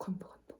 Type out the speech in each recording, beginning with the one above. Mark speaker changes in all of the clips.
Speaker 1: 간다 간다.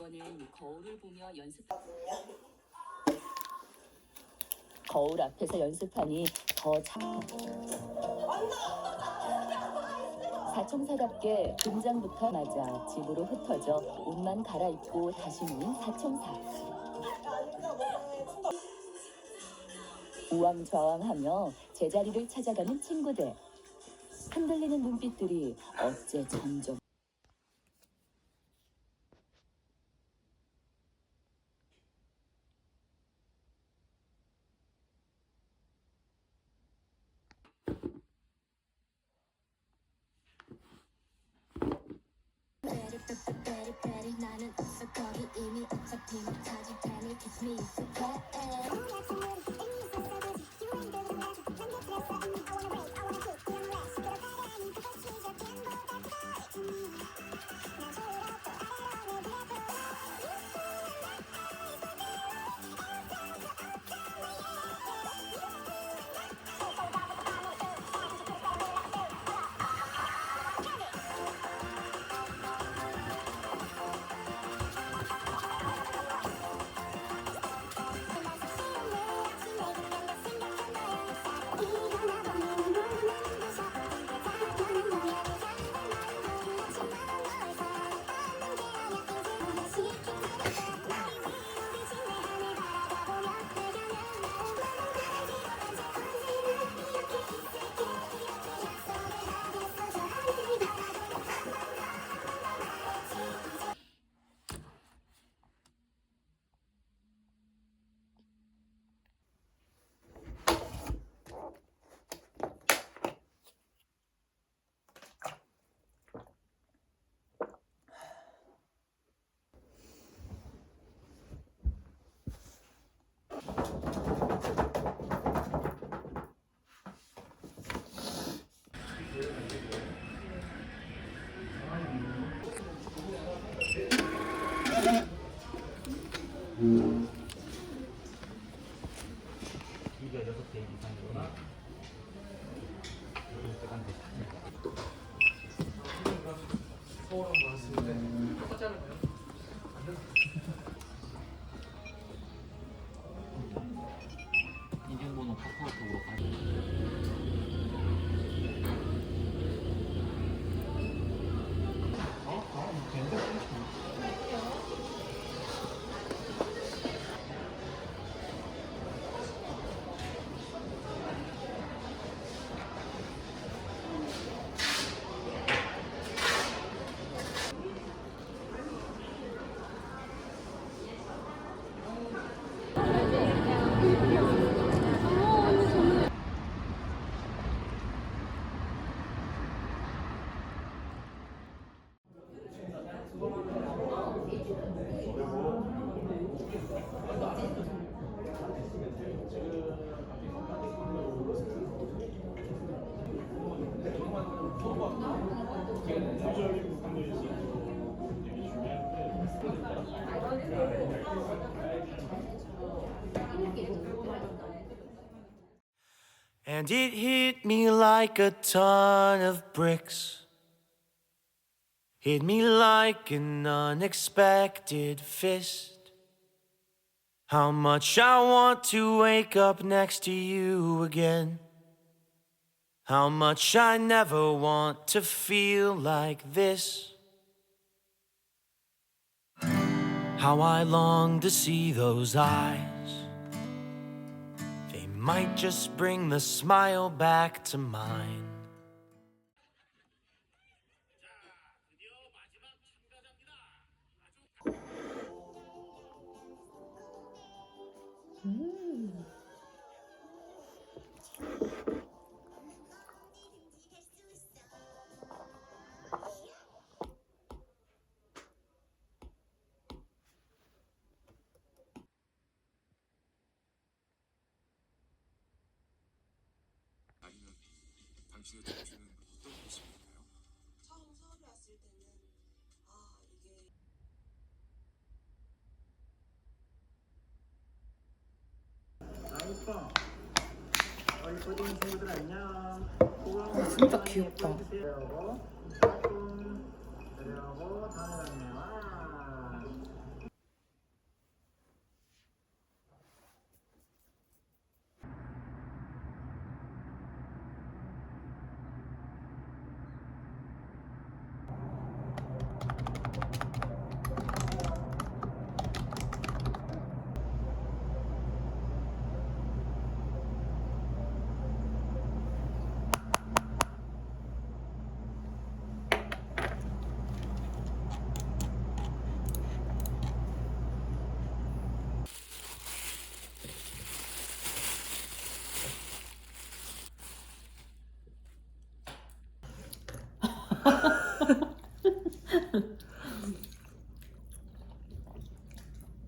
Speaker 2: 이번엔 거울을 보며 연습. 거울 앞에서 연습하니 더 잘. 사청사답게 등장부터 맞아 집으로 흩어져 옷만 갈아입고 다시 모인 사청사. 우왕좌왕하며 제자리를 찾아가는 친구들. 흔들리는 눈빛들이 어째 점점
Speaker 3: me
Speaker 4: 인증번호
Speaker 1: And it hit me like a ton of bricks. Hit me like an unexpected fist. How much I want to wake up next to you again. How much I never want to feel like this. How I long to see those eyes. Might just bring the smile back to mine.
Speaker 5: 당신의 동주는 어떤 모습인가요?
Speaker 6: 처음 서울에 왔을 때는 아 이게
Speaker 7: 진짜 귀엽다.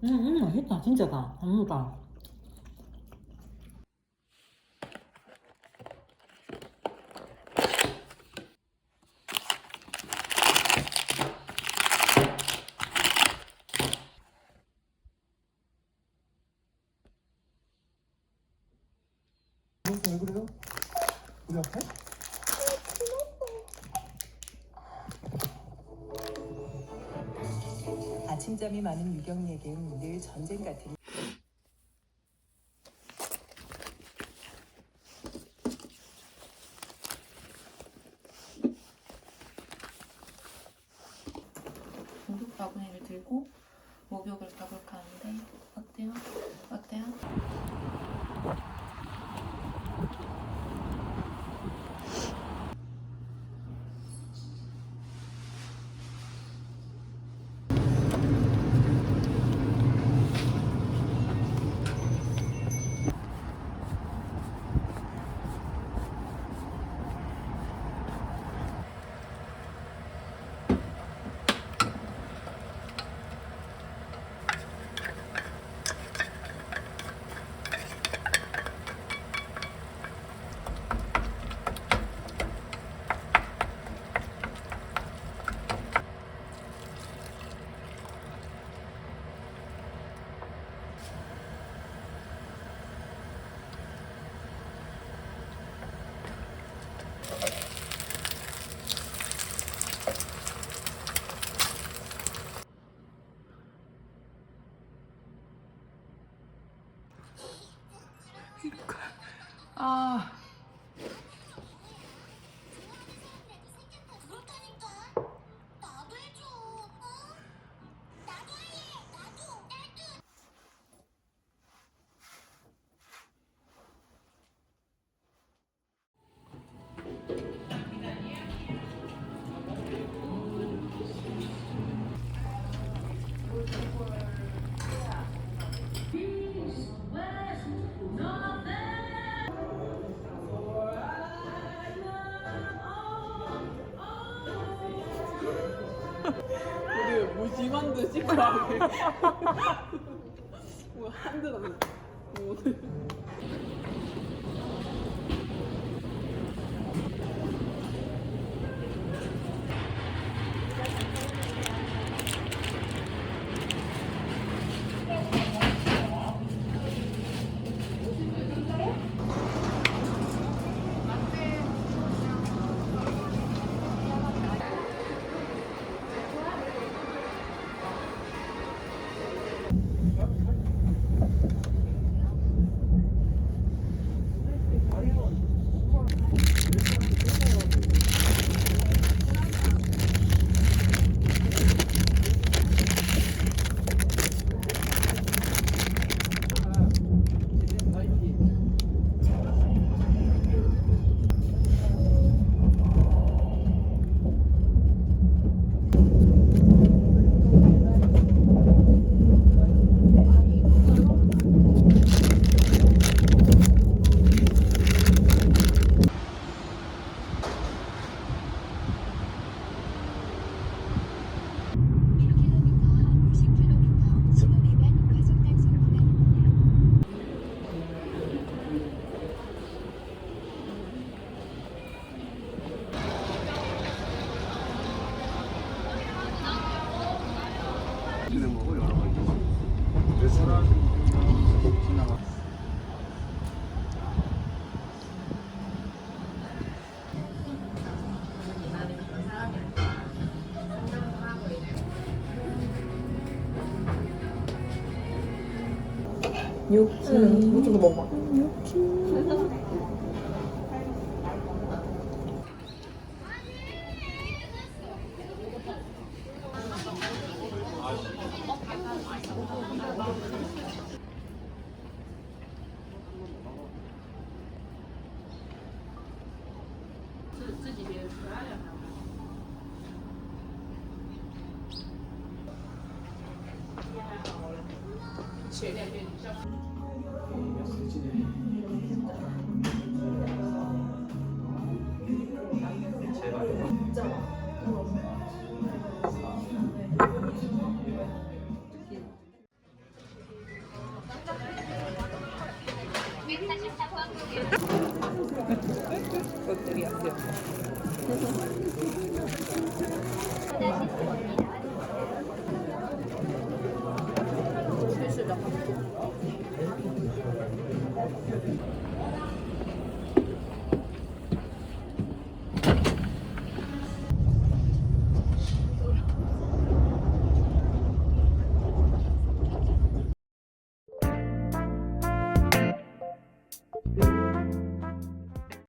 Speaker 7: 음, 음, 맛있다. 진짜다. 아무다.
Speaker 8: 왜 그래요? 우리 앞에?
Speaker 2: 아침 잠이 많은 유경이에겐 늘 전쟁 같은
Speaker 7: 목욕 바구니를 들고 목욕을 가볼까 하는데 어때요? 어때요?
Speaker 9: 가게. 뭐한 듯 안. 뭐.
Speaker 10: 육지. 무조건 먹어봐.
Speaker 9: 것들이었어요.